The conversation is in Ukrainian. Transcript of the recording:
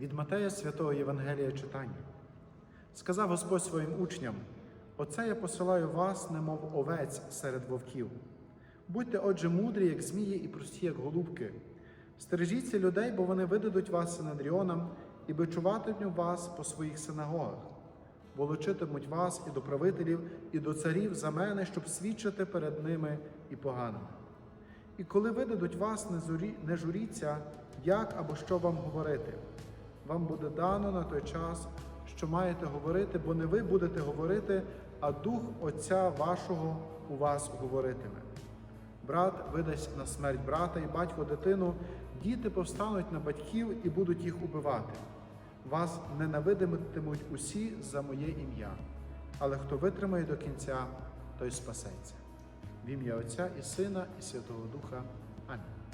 Від Матея святого Євангелія читання. Сказав Господь своїм учням: Оце я посилаю вас, немов овець серед вовків. Будьте, отже, мудрі, як змії, і прості, як голубки. Стережіться людей, бо вони видадуть вас синадріонам і бичуватимуть вас по своїх синагогах, волочитимуть вас і до правителів, і до царів за мене, щоб свідчити перед ними і поганими. І коли видадуть вас, не, журіться, як або що вам говорити. Вам буде дано на той час, що маєте говорити, бо не ви будете говорити, а Дух Отця вашого у вас говоритиме. Брат видасть на смерть брата і батько дитину, діти повстануть на батьків і будуть їх убивати. Вас ненавидиматимуть усі за моє ім'я, але хто витримає до кінця, той спасеться. В ім'я Отця і Сина, і Святого Духа. Амінь.